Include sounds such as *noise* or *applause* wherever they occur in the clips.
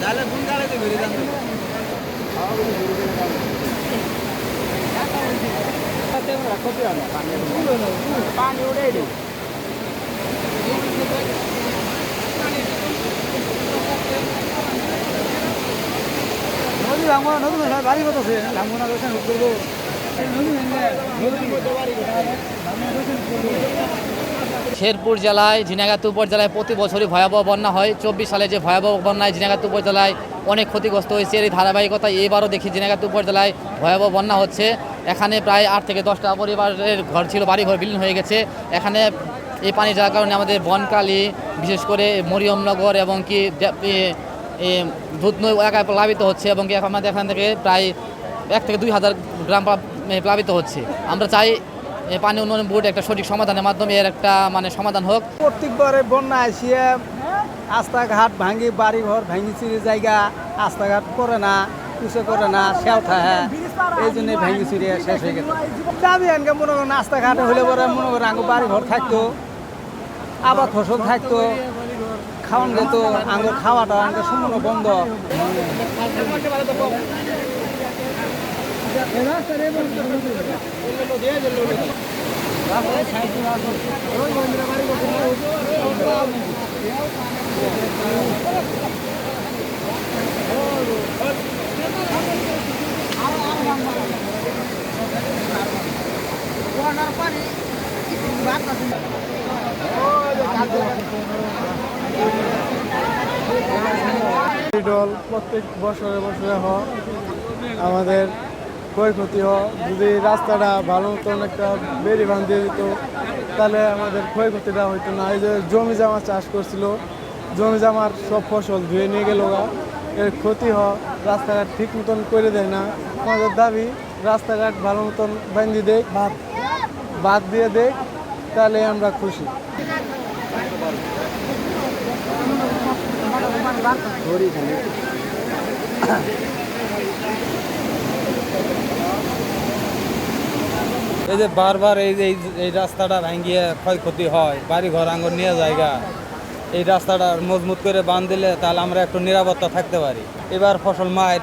झालं गुण काढायचं घरी जातो पाणी उडायले নদী ভাঙো নদী ভাঙা বাড়ি কত আছে ভাঙো না করছেন নদী নদী নদী বাড়ি শেরপুর জেলায় ঝিনাগাতু উপজেলায় প্রতি বছরই ভয়াবহ বন্যা হয়। চব্বিশ সালে যে ভয়াবহ বন্যায় ঝিনাগাতু উপজেলায় অনেক ক্ষতিগ্রস্ত হয়েছে এর ধারাবাহিকতা এবারও দেখি ঝিনাগাতু উপজেলায় ভয়াবহ বন্যা হচ্ছে। এখানে প্রায় আট থেকে দশটা পরিবারের ঘর ছিল, বাড়ি ঘর বিলীন হয়ে গেছে। এখানে এই পানি যাওয়ার কারণে আমাদের বনকালী, বিশেষ করে মরিয়মনগর এবং কি দে- এ- এ দুধনৈ এলাকায় প্লাবিত হচ্ছে এবং কি আমাদের এখান থেকে প্রায় এক থেকে দুই হাজার গ্রাম প্লাবিত হচ্ছে। আমরা চাই পানি উন্নয়ন বোর্ড একটা সঠিক সমাধানের মাধ্যমে এর একটা মানে সমাধান হোক। প্রত্যেকবারে বন্যা আসিয়ে রাস্তাঘাট ভাঙি বাড়ি ঘর ভাঙি চুরি জায়গা, রাস্তাঘাট করে না কিছু করে না সেও থাকে। এই জন্য ভাঙি চুরি শেষ হয়ে গেল দাবি এনকে, মনে করেন রাস্তাঘাটে হলে পরে মনে করেন বাড়ি ঘর থাকতো আবার ফসল থাকতো, খাওয়ান যেত আঙ্গুর খাওয়াটা আঙ্গে সম্পূর্ণ বন্ধ। প্রত্যেক বছরে বছরে হ আমাদের ক্ষয়ক্ষতি হ যদি রাস্তাটা ভালো মতন একটা বেরি বাঁধিয়ে দিত তাহলে আমাদের ক্ষয়ক্ষতিটা হইতো না। এই যে জমি জামা চাষ করছিল জমি জামার সব ফসল ধুয়ে নিয়ে গেল গা। এর ক্ষতি হ রাস্তাঘাট ঠিক মতন করে দেয় না। আমাদের দাবি রাস্তাঘাট ভালো মতন বান্ধি দেখ বাদ বাদ দিয়ে দেখ তাহলে আমরা খুশি। *coughs* এই যে বারবার এই যে এই- রাস্তাটা ভাঙিয়ে ক্ষয়ক্ষতি হয় বাড়ি ঘর আঙ্গুর নিয়ে জায়গা, এই রাস্তাটা মজবুত করে বাঁধ দিলে তাহলে আমরা একটু নিরাপত্তা থাকতে পারি। এবার ফসল মায়ের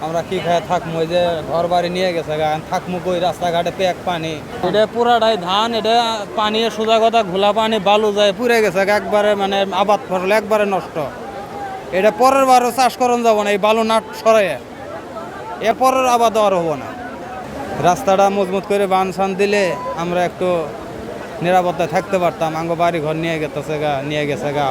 আমরা কি খায় থাকব যে ঘর বাড়ি নিয়ে গেছে গা থাকব কই? রাস্তাঘাটে পেক পানি। এটা পুরাটাই ধান, এটা পানি, সোজা কথা ঘোলা পানি, বালু যায়, পুড়ে গেছে একবারে মানে আবাদ ফসল, একবারে নষ্ট। এটা পরের বারও চাষ করন যাব না, এই বালু নাট সরাইয়ে। এর পরের আবাদ আর হব না। রাস্তাটা মজবুত করে বান সান দিলে আমরা একটু নিরাপত্তায় থাকতে পারতাম। আঙ্গ বাড়ি ঘর নিয়ে গেছে গা নিয়ে গেছে গা।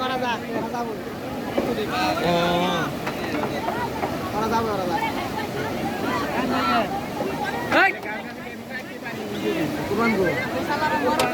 করা যা করা যাবে। করা